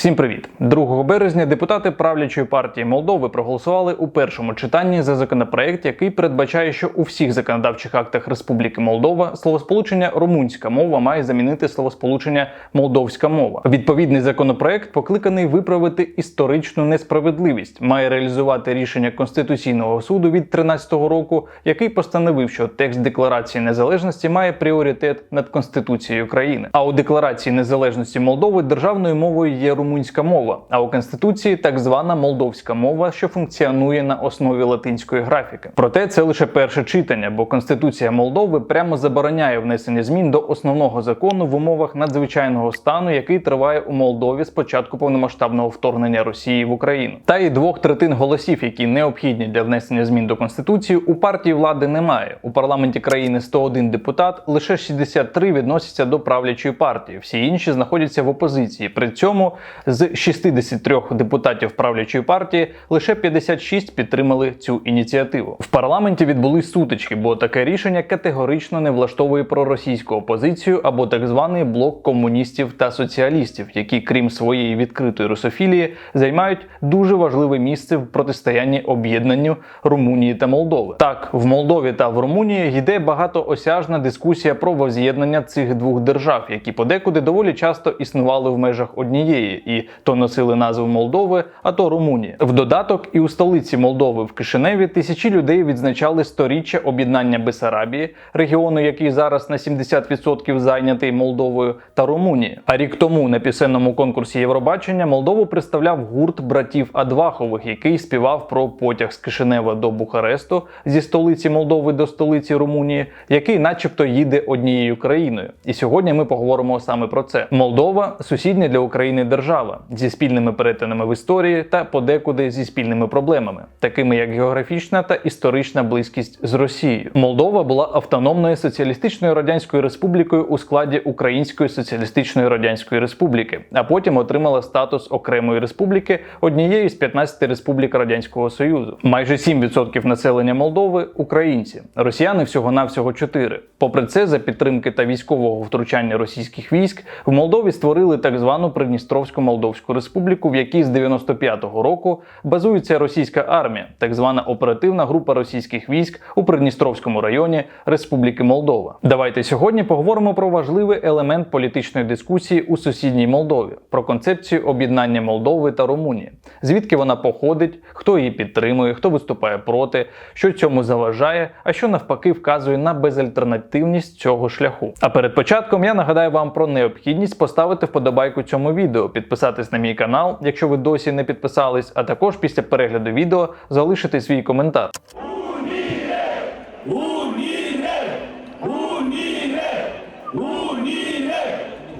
Всім привіт! 2 березня депутати правлячої партії Молдови проголосували у першому читанні за законопроект, який передбачає, що у всіх законодавчих актах Республіки Молдова словосполучення румунська мова має замінити словосполучення молдовська мова. Відповідний законопроект покликаний виправити історичну несправедливість, має реалізувати рішення Конституційного суду від 13 року, який постановив, що текст декларації незалежності має пріоритет над Конституцією країни. А у декларації незалежності Молдови державною мовою є румунська мова, а у конституції так звана молдовська мова, що функціонує на основі латинської графіки. Проте це лише перше читання, бо Конституція Молдови прямо забороняє внесення змін до основного закону в умовах надзвичайного стану, який триває у Молдові з початку повномасштабного вторгнення Росії в Україну. Та й двох третин голосів, які необхідні для внесення змін до конституції, у партії влади немає. У парламенті країни 101 депутат, лише 63 відносяться до правлячої партії. Всі інші знаходяться в опозиції. При цьому з 63 депутатів правлячої партії лише 56 підтримали цю ініціативу. В парламенті відбулись сутички, бо таке рішення категорично не влаштовує проросійську опозицію або так званий блок комуністів та соціалістів, які, крім своєї відкритої русофілії, займають дуже важливе місце в протистоянні об'єднанню Румунії та Молдови. Так, в Молдові та в Румунії йде багатоосяжна дискусія про воз'єднання цих двох держав, які подекуди доволі часто існували в межах однієї і то носили назву Молдови, а то Румунії. В додаток і у столиці Молдови в Кишиневі тисячі людей відзначали сторіччя об'єднання Бесарабії, регіону, який зараз на 70% зайнятий Молдовою та Румунії. А рік тому на пісенному конкурсі Євробачення Молдову представляв гурт братів Адвахових, який співав про потяг з Кишинева до Бухаресту зі столиці Молдови до столиці Румунії, який, начебто, їде однією країною. І сьогодні ми поговоримо саме про це. Молдова сусідня для України держава зі спільними перетинами в історії та подекуди зі спільними проблемами, такими як географічна та історична близькість з Росією. Молдова була автономною соціалістичною радянською республікою у складі Української соціалістичної радянської республіки, а потім отримала статус окремої республіки однієї з 15 республік Радянського Союзу. Майже 7% населення Молдови українці, росіяни всього навсього 4. Попри це, за підтримки та військового втручання російських військ в Молдові створили так звану Придністровську Молдовську Республіку, в якій з 95-го року базується російська армія, так звана оперативна група російських військ у Придністровському районі Республіки Молдова. Давайте сьогодні поговоримо про важливий елемент політичної дискусії у сусідній Молдові, про концепцію об'єднання Молдови та Румунії, звідки вона походить, хто її підтримує, хто виступає проти, що цьому заважає, а що навпаки вказує на безальтернативність цього шляху. А перед початком я нагадаю вам про необхідність поставити вподобайку цьому відео, підписатись на мій канал, якщо ви досі не підписались, а також після перегляду відео залишити свій коментар.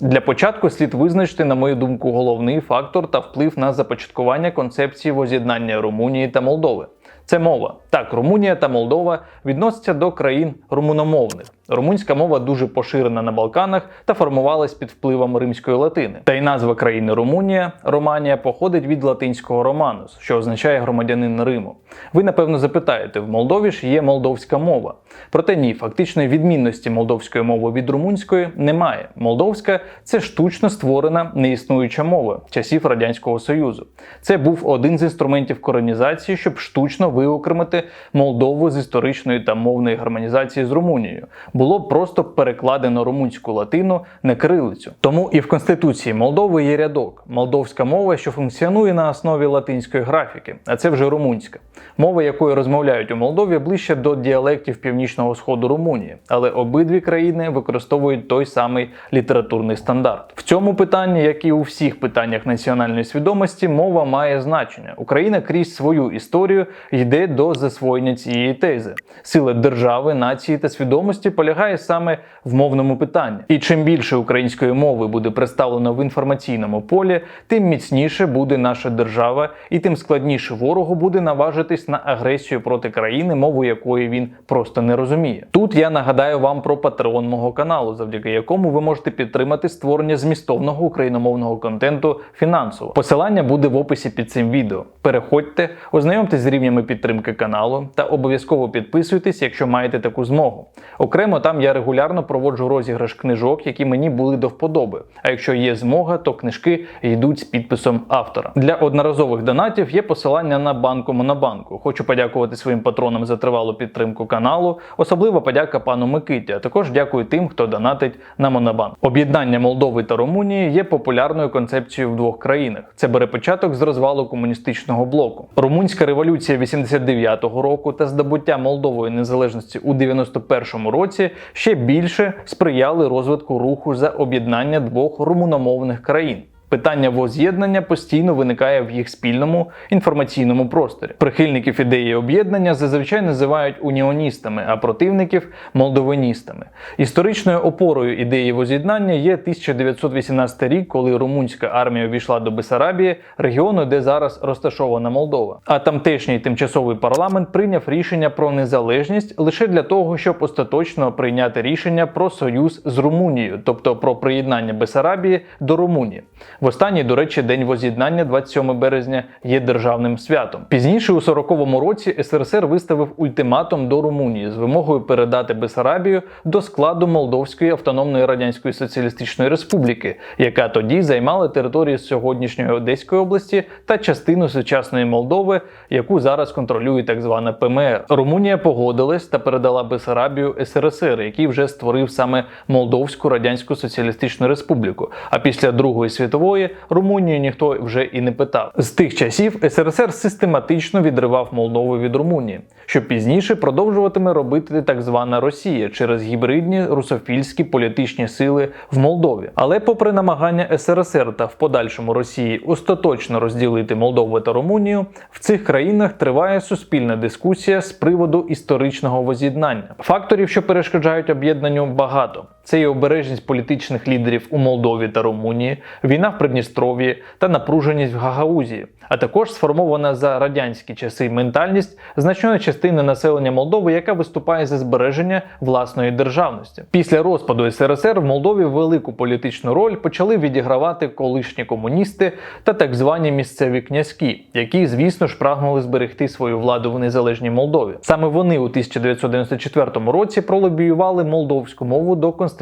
Для початку слід визначити, на мою думку, головний фактор та вплив на започаткування концепції воз'єднання Румунії та Молдови. Це мова. Так, Румунія та Молдова відносяться до країн румуномовних. Румунська мова дуже поширена на Балканах та формувалась під впливом римської латини. Та й назва країни Румунія, Романія, походить від латинського романус, що означає громадянин Риму. Ви напевно запитаєте, в Молдові ж є молдовська мова. Проте ні, фактичної відмінності молдовської мови від румунської немає. Молдовська це штучно створена неіснуюча мова часів Радянського Союзу. Це був один з інструментів колонізації, щоб штучно виокремити Молдову з історичної та мовної гармонізації з Румунією. Було просто перекладено румунську латину на кирилицю. Тому і в Конституції Молдови є рядок молдовська мова, що функціонує на основі латинської графіки, а це вже румунська. Мова, якою розмовляють у Молдові, ближче до діалектів північного сходу Румунії, але обидві країни використовують той самий літературний стандарт. В цьому питанні, як і у всіх питаннях національної свідомості, мова має значення. Україна крізь свою історію йде до засвоєння цієї тези. Сила держави, нації та свідомості полягає саме в мовному питанні. І чим більше української мови буде представлено в інформаційному полі, тим міцніше буде наша держава, і тим складніше ворогу буде наважитись на агресію проти країни, мову якої він просто не розуміє. Тут я нагадаю вам про патреон мого каналу, завдяки якому ви можете підтримати створення змістовного україномовного контенту фінансово. Посилання буде в описі під цим відео. Переходьте, ознайомтесь з рівнями підтримки каналу та обов'язково підписуйтесь, якщо маєте таку змогу. Окремо Там я регулярно проводжу розіграш книжок, які мені були до вподоби. А якщо є змога, то книжки йдуть з підписом автора. Для одноразових донатів є посилання на банку Монобанку. Хочу подякувати своїм патронам за тривалу підтримку каналу. Особлива подяка пану Микиті. А також дякую тим, хто донатить на Монобанк. Об'єднання Молдови та Румунії є популярною концепцією в двох країнах. Це бере початок з розвалу комуністичного блоку. Румунська революція 89-го року та здобуття Молдової незалежності у 91-му році ще більше сприяли розвитку руху за об'єднання двох румуномовних країн. Питання воз'єднання постійно виникає в їх спільному інформаційному просторі. Прихильників ідеї об'єднання зазвичай називають уніоністами, а противників молдовиністами. Історичною опорою ідеї воз'єднання є 1918 рік, коли румунська армія увійшла до Бесарабії, регіону, де зараз розташована Молдова. А тамтешній тимчасовий парламент прийняв рішення про незалежність лише для того, щоб остаточно прийняти рішення про союз з Румунією, тобто про приєднання Бесарабії до Румунії. В останній, до речі, день воз'єднання, 27 березня, є державним святом. Пізніше, у 40-му році, СРСР виставив ультиматум до Румунії з вимогою передати Бесарабію до складу Молдовської автономної радянської соціалістичної республіки, яка тоді займала території сьогоднішньої Одеської області та частину сучасної Молдови, яку зараз контролює так звана ПМР. Румунія погодилась та передала Бесарабію СРСР, який вже створив саме Молдовську радянську соціалістичну республіку. А після Другої світової Румунію ніхто вже і не питав. З тих часів СРСР систематично відривав Молдову від Румунії, що пізніше продовжуватиме робити так звана Росія через гібридні русофільські політичні сили в Молдові. Але, попри намагання СРСР та в подальшому Росії остаточно розділити Молдову та Румунію, в цих країнах триває суспільна дискусія з приводу історичного воз'єднання. Факторів, що перешкоджають об'єднанню, багато. Це і обережність політичних лідерів у Молдові та Румунії, війна в Придністров'ї та напруженість в Гагаузії, а також сформована за радянські часи ментальність значної частини населення Молдови, яка виступає за збереження власної державності. Після розпаду СРСР в Молдові велику політичну роль почали відігравати колишні комуністи та так звані місцеві князькі, які, звісно ж, прагнули зберегти свою владу в незалежній Молдові. Саме вони у 1994 році пролобіювали молдовську мову до Конституції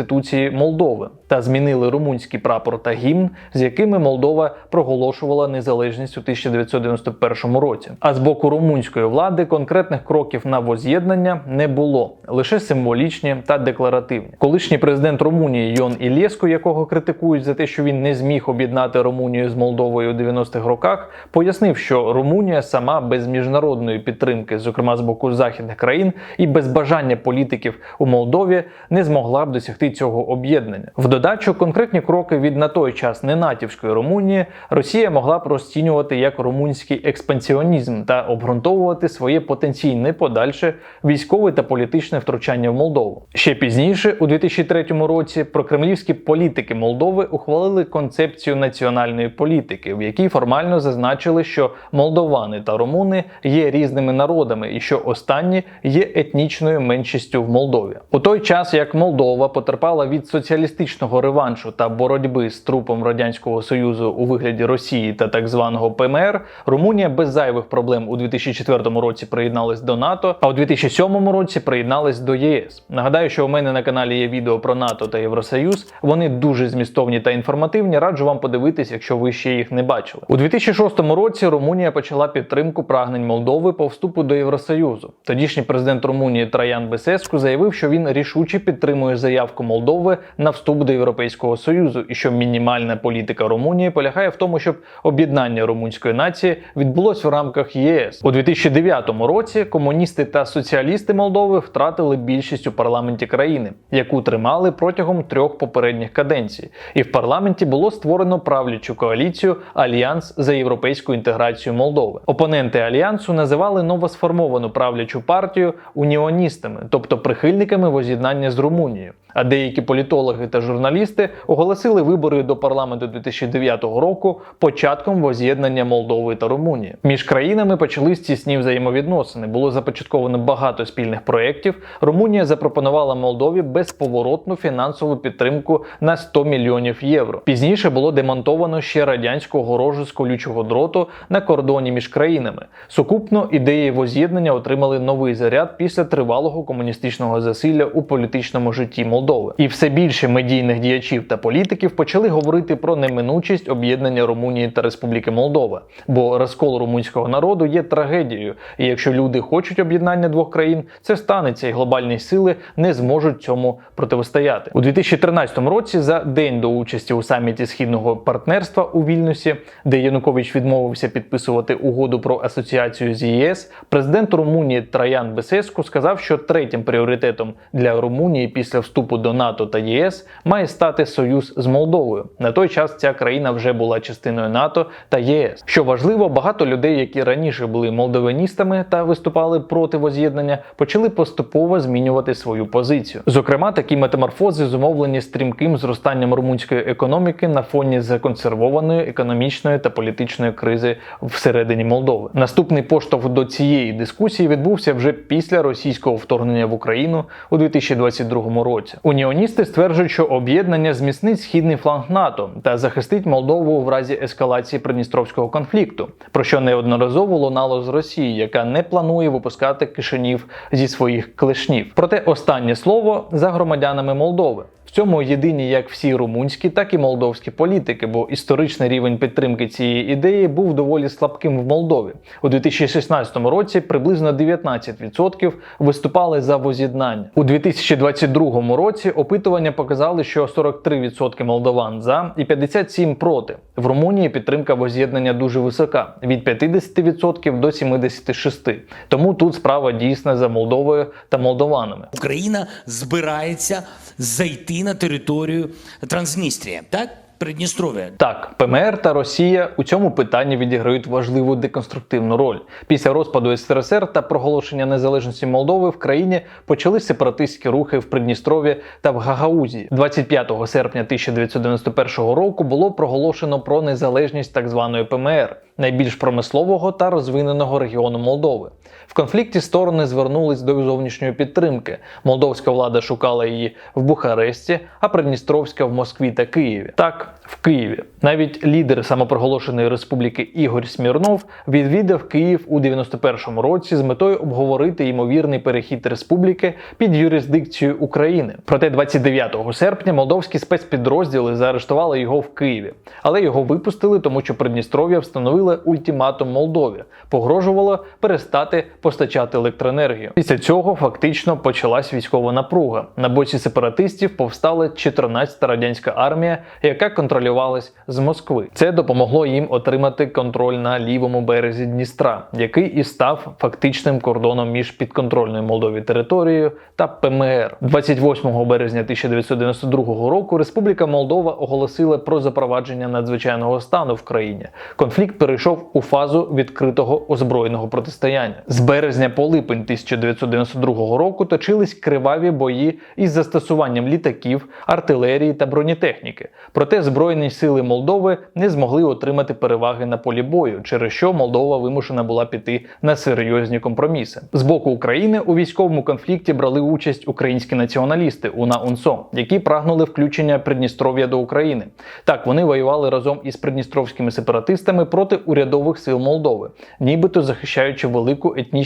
Молдови та змінили румунський прапор та гімн, з якими Молдова проголошувала незалежність у 1991 році. А з боку румунської влади конкретних кроків на воз'єднання не було, лише символічні та декларативні. Колишній президент Румунії Йон Ілєско, якого критикують за те, що він не зміг об'єднати Румунію з Молдовою у 90-х роках, пояснив, що Румунія сама без міжнародної підтримки, зокрема з боку західних країн, і без бажання політиків у Молдові не змогла б досягти цього об'єднання. В додачу конкретні кроки від на той час ненатівської Румунії Росія могла б розцінювати як румунський експансіонізм та обґрунтовувати своє потенційне подальше військове та політичне втручання в Молдову. Ще пізніше, у 2003 році, прокремлівські політики Молдови ухвалили концепцію національної політики, в якій формально зазначили, що молдовани та румуни є різними народами, і що останні є етнічною меншістю в Молдові. У той час як Молдова потерпала від соціалістичного реваншу та боротьби з трупом радянського союзу у вигляді Росії та так званого ПМР, Румунія без зайвих проблем у 2004 році приєдналась до НАТО, а у 2007 році приєдналась до ЄС. Нагадаю, що у мене на каналі є відео про НАТО та Євросоюз. Вони дуже змістовні та інформативні. Раджу вам подивитись, якщо ви ще їх не бачили. У 2006 році Румунія почала підтримку прагнень Молдови по вступу до Євросоюзу. Тодішній президент Румунії Траян Бесеску заявив, що він рішуче підтримує заявку Молдови на вступ до Європейського союзу, і що мінімальна політика Румунії полягає в тому, щоб об'єднання румунської нації відбулось в рамках ЄС у 2009 році. Комуністи та соціалісти Молдови втратили більшість у парламенті країни, яку тримали протягом трьох попередніх каденцій, і в парламенті було створено правлячу коаліцію Альянс за європейську інтеграцію Молдови. Опоненти альянсу називали новосформовану правлячу партію уніоністами, тобто прихильниками воз'єднання з Румунією. А деякі політологи та журналісти оголосили вибори до парламенту 2009 року початком воз'єднання Молдови та Румунії. Між країнами почались тісні взаємовідносини. Було започатковано багато спільних проєктів. Румунія запропонувала Молдові безповоротну фінансову підтримку на 100 мільйонів євро. Пізніше було демонтовано ще радянську огорожу з колючого дроту на кордоні між країнами. Сукупно ідеї воз'єднання отримали новий заряд після тривалого комуністичного засилля у політичному житті Молдови. І все більше медійних діячів та політиків почали говорити про неминучість об'єднання Румунії та Республіки Молдова, бо розкол румунського народу є трагедією. І якщо люди хочуть об'єднання двох країн, це станеться, і глобальні сили не зможуть цьому протистояти. У 2013 році, за день до участі у саміті східного партнерства у Вільнюсі, де Янукович відмовився підписувати угоду про асоціацію з ЄС, президент Румунії Траян Бесеску сказав, що третім пріоритетом для Румунії після вступу до НАТО та ЄС має стати союз з Молдовою. На той час ця країна вже була частиною НАТО та ЄС. Що важливо, багато людей, які раніше були молдованістами та виступали проти воз'єднання, почали поступово змінювати свою позицію. Зокрема, такі метаморфози зумовлені стрімким зростанням румунської економіки на фоні законсервованої економічної та політичної кризи всередині Молдови. Наступний поштовх до цієї дискусії відбувся вже після російського вторгнення в Україну у 2022 році. Уніоністи стверджують, що об'єднання зміцнить східний фланг НАТО та захистить Молдову в разі ескалації придністровського конфлікту, про що неодноразово лунало з Росії, яка не планує випускати кишенів зі своїх клешнів. Проте останнє слово за громадянами Молдови. В цьому єдині як всі румунські, так і молдовські політики, бо історичний рівень підтримки цієї ідеї був доволі слабким в Молдові. У 2016 році приблизно 19% виступали за воз'єднання. У 2022 році опитування показали, що 43% молдован за і 57% проти. В Румунії підтримка воз'єднання дуже висока від 50% до 76%. Тому тут справа дійсна за Молдовою та молдованами. Україна збирається зайти на територію Трансністрія, так? Придністров'я. Так, ПМР та Росія у цьому питанні відіграють важливу деконструктивну роль. Після розпаду СРСР та проголошення незалежності Молдови в країні почали сепаратистські рухи в Придністров'ї та в Гагаузії. 25 серпня 1991 року було проголошено про незалежність так званої ПМР, найбільш промислового та розвиненого регіону Молдови. В конфлікті сторони звернулись до зовнішньої підтримки. Молдовська влада шукала її в Бухаресті, а Придністровська в Москві та Києві. Так, в Києві. Навіть лідер самопроголошеної республіки Ігор Смірнов відвідав Київ у 91-му році з метою обговорити ймовірний перехід республіки під юрисдикцію України. Проте 29 серпня молдовські спецпідрозділи заарештували його в Києві, але його випустили, тому що Придністров'я встановило ультиматум Молдові, погрожувало перестати постачати електроенергію. Після цього фактично почалась військова напруга. На боці сепаратистів повстала 14-та радянська армія, яка контролювалась з Москви. Це допомогло їм отримати контроль на лівому березі Дністра, який і став фактичним кордоном між підконтрольною Молдові територією та ПМР. 28 березня 1992 року Республіка Молдова оголосила про запровадження надзвичайного стану в країні. Конфлікт перейшов у фазу відкритого озброєного протистояння. Березня по липень 1992 року точились криваві бої із застосуванням літаків, артилерії та бронетехніки. Проте збройні сили Молдови не змогли отримати переваги на полі бою, через що Молдова вимушена була піти на серйозні компроміси. З боку України у військовому конфлікті брали участь українські націоналісти УНА УНСО, які прагнули включення Придністров'я до України. Так вони воювали разом із придністровськими сепаратистами проти урядових сил Молдови, нібито захищаючи велику етнічну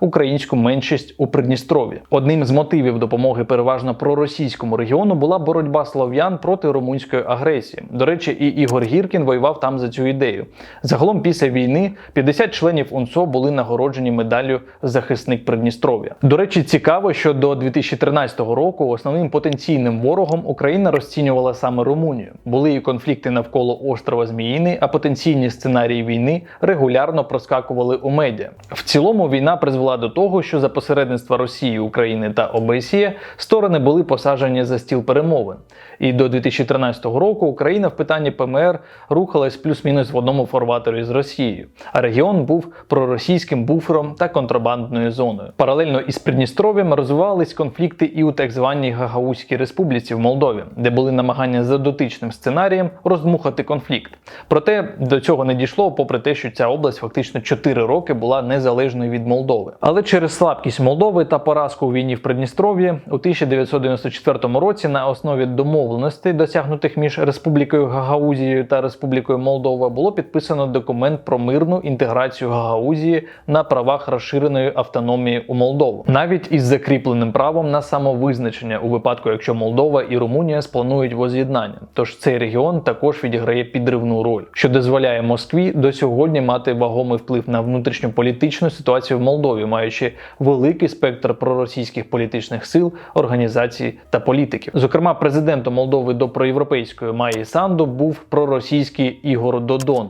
українську меншість у Придністров'ї. Одним з мотивів допомоги переважно проросійському регіону була боротьба слов'ян проти румунської агресії. До речі, і Ігор Гіркін воював там за цю ідею. Загалом, після війни 50 членів УНСО були нагороджені медаллю захисник Придністров'я. До речі, цікаво, що до 2013 року основним потенційним ворогом Україна розцінювала саме Румунію. Були і конфлікти навколо острова Зміїний, а потенційні сценарії війни регулярно проскакували у медіа. В цілому війна призвела до того, що за посередництва Росії, України та ОБСЄ сторони були посаджені за стіл перемовин. І до 2013 року Україна в питанні ПМР рухалась плюс-мінус в одному форваторі з Росією, а регіон був проросійським буфером та контрабандною зоною. Паралельно із Придністров'ям розвивались конфлікти і у так званій Гагаузькій республіці в Молдові, де були намагання за дотичним сценарієм роздмухати конфлікт. Проте до цього не дійшло, попри те, що ця область фактично 4 роки була незалежною від Молдови. Але через слабкість Молдови та поразку у війні в Придністров'ї у 1994 році на основі домовленостей, досягнутих між Республікою Гагаузією та Республікою Молдова, було підписано документ про мирну інтеграцію Гагаузії на правах розширеної автономії у Молдову, навіть із закріпленим правом на самовизначення у випадку, якщо Молдова і Румунія спланують воз'єднання. Тож цей регіон також відіграє підривну роль, що дозволяє Москві до сьогодні мати вагомий вплив на внутрішньополітичну ситуацію в Молдові, маючи великий спектр проросійських політичних сил, організацій та політиків. Зокрема, президентом Молдови до проєвропейської Майї Санду був проросійський Ігор Додон,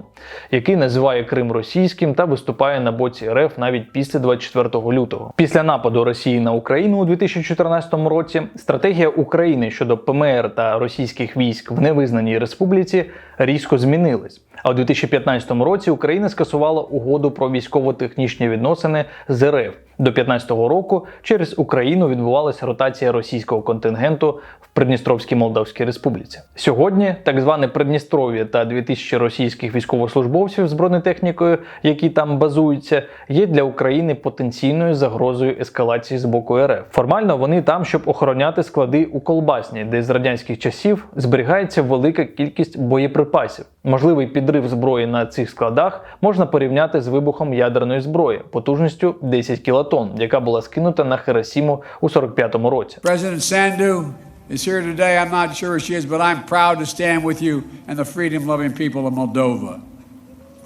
який називає Крим російським та виступає на боці РФ навіть після 24 лютого. Після нападу Росії на Україну у 2014 році стратегія України щодо ПМР та російських військ в невизнаній республіці різко змінилась. А у 2015 році Україна скасувала угоду про військово-технічні відносини з РФ. До 2015 року через Україну відбувалася ротація російського контингенту в Придністровській Молдавській Республіці. Сьогодні так зване Придністров'я та 2000 російських військовослужбовців з бронетехнікою, які там базуються, є для України потенційною загрозою ескалації з боку РФ. Формально вони там, щоб охороняти склади у Колбасні, де з радянських часів зберігається велика кількість боєприпасів. Можливий підрив зброї на цих складах можна порівняти з вибухом ядерної зброї потужністю 10 кілотон, яка була скинута на Хиросіму у 45-му році. Президент Санду is here today. I'm not sure she is, but I'm proud to stand with you and the freedom loving people of Moldova.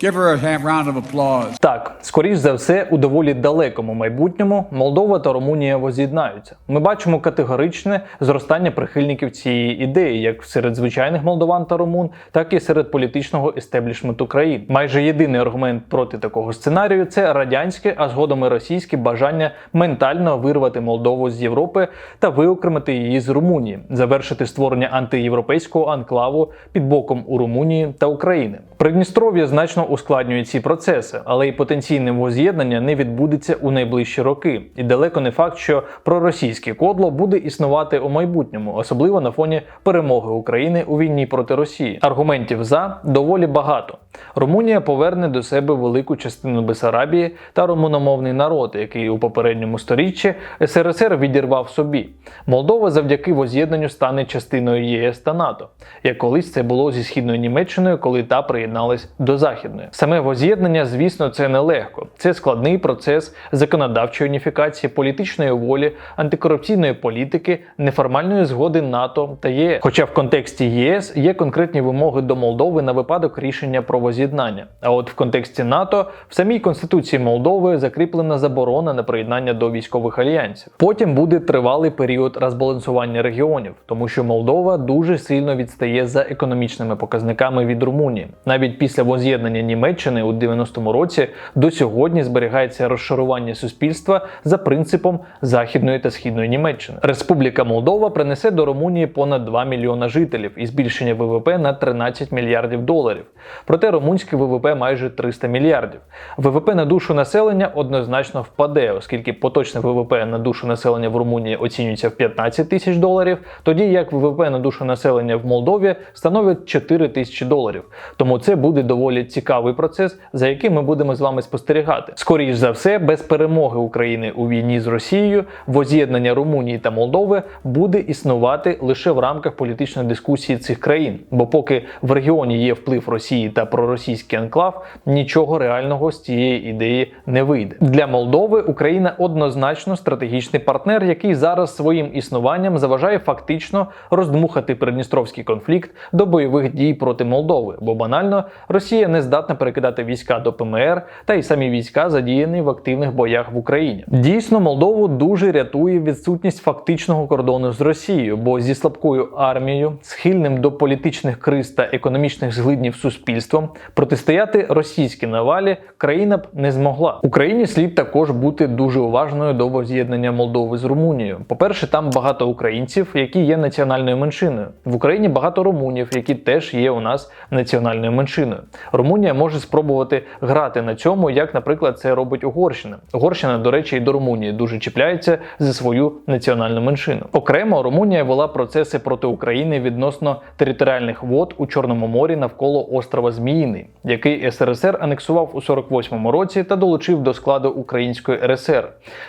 Give her a round of applause. Так, скоріш за все, у доволі далекому майбутньому Молдова та Румунія воз'єднаються. Ми бачимо категоричне зростання прихильників цієї ідеї, як серед звичайних молдован та румун, так і серед політичного естеблішменту країн. Майже єдиний аргумент проти такого сценарію це радянське, а згодом і російське бажання ментально вирвати Молдову з Європи та виокремити її з Румунії, завершити створення антиєвропейського анклаву під боком у Румунії та України. Придністров'я значно ускладнює ці процеси, але й потенційне воз'єднання не відбудеться у найближчі роки. І далеко не факт, що проросійське кодло буде існувати у майбутньому, особливо на фоні перемоги України у війні проти Росії. Аргументів за доволі багато. Румунія поверне до себе велику частину Бесарабії та румуномовний народ, який у попередньому сторіччі СРСР відірвав собі. Молдова завдяки воз'єднанню стане частиною єС та НАТО, як колись це було зі східною Німеччиною, коли та приєдналась до західної. Саме воз'єднання, звісно, це нелегко. Це складний процес законодавчої уніфікації, політичної волі, антикорупційної політики, неформальної згоди НАТО та ЄС. Хоча в контексті ЄС є конкретні вимоги до Молдови на випадок рішення про воз'єднання. А от в контексті НАТО в самій конституції Молдови закріплена заборона на приєднання до військових альянсів. Потім буде тривалий період розбалансування регіонів, тому що Молдова дуже сильно відстає за економічними показниками від Румунії. Навіть після воз'єднання Німеччини у 90-му році до сьогодні зберігається розшарування суспільства за принципом західної та східної Німеччини. Республіка Молдова принесе до Румунії понад 2 мільйона жителів і збільшення ВВП на 13 мільярдів доларів. Проте румунське ВВП майже 300 мільярдів. ВВП на душу населення однозначно впаде, оскільки поточне ВВП на душу населення в Румунії оцінюється в 15 тисяч доларів, тоді як ВВП на душу населення в Молдові становить 4 тисячі доларів. Тому це буде доволі цікавий процес, за яким ми будемо з вами спостерігати. Скоріш за все, без перемоги України у війні з Росією, воз'єднання Румунії та Молдови буде існувати лише в рамках політичної дискусії цих країн. Бо поки в регіоні є вплив Росії та проросійський анклав, нічого реального з цієї ідеї не вийде. Для Молдови Україна однозначно стратегічний партнер, який зараз своїм існуванням заважає фактично роздмухати придністровський конфлікт до бойових дій проти Молдови, бо банально Росія не здатна перекидати війська до ПМР та й самі війська задіяні в активних боях в Україні. Дійсно, Молдову дуже рятує відсутність фактичного кордону з Росією, бо зі слабкою армією, схильним до політичних криз та економічних зглиднів суспільством, протистояти російській навалі країна б не змогла. Україні слід також бути дуже уважною до воз'єднання Молдови з Румунією. По-перше, там багато українців, які є національною меншиною. В Україні багато румунів, які теж є у нас національною меншиною. Румунія може спробувати грати на цьому, як, наприклад, це робить Угорщина. Угорщина, до речі, і до Румунії дуже чіпляється за свою національну меншину. Окремо Румунія вела процеси проти України відносно територіальних вод у Чорному морі навколо острова Зміїний, який СРСР анексував у 48-му році та долучив до складу Української РСР.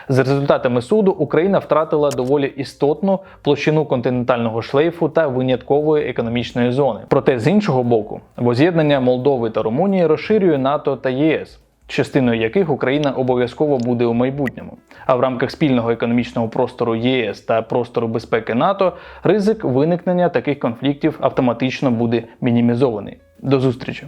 За результатами суду Україна втратила доволі істотну площину континентального шлейфу та виняткової економічної зони. Проте з іншого боку, воз'єднання Молдови та Румунії розширює НАТО та ЄС. Частиною яких Україна обов'язково буде у майбутньому. А в рамках спільного економічного простору ЄС та простору безпеки НАТО ризик виникнення таких конфліктів автоматично буде мінімізований. До зустрічі!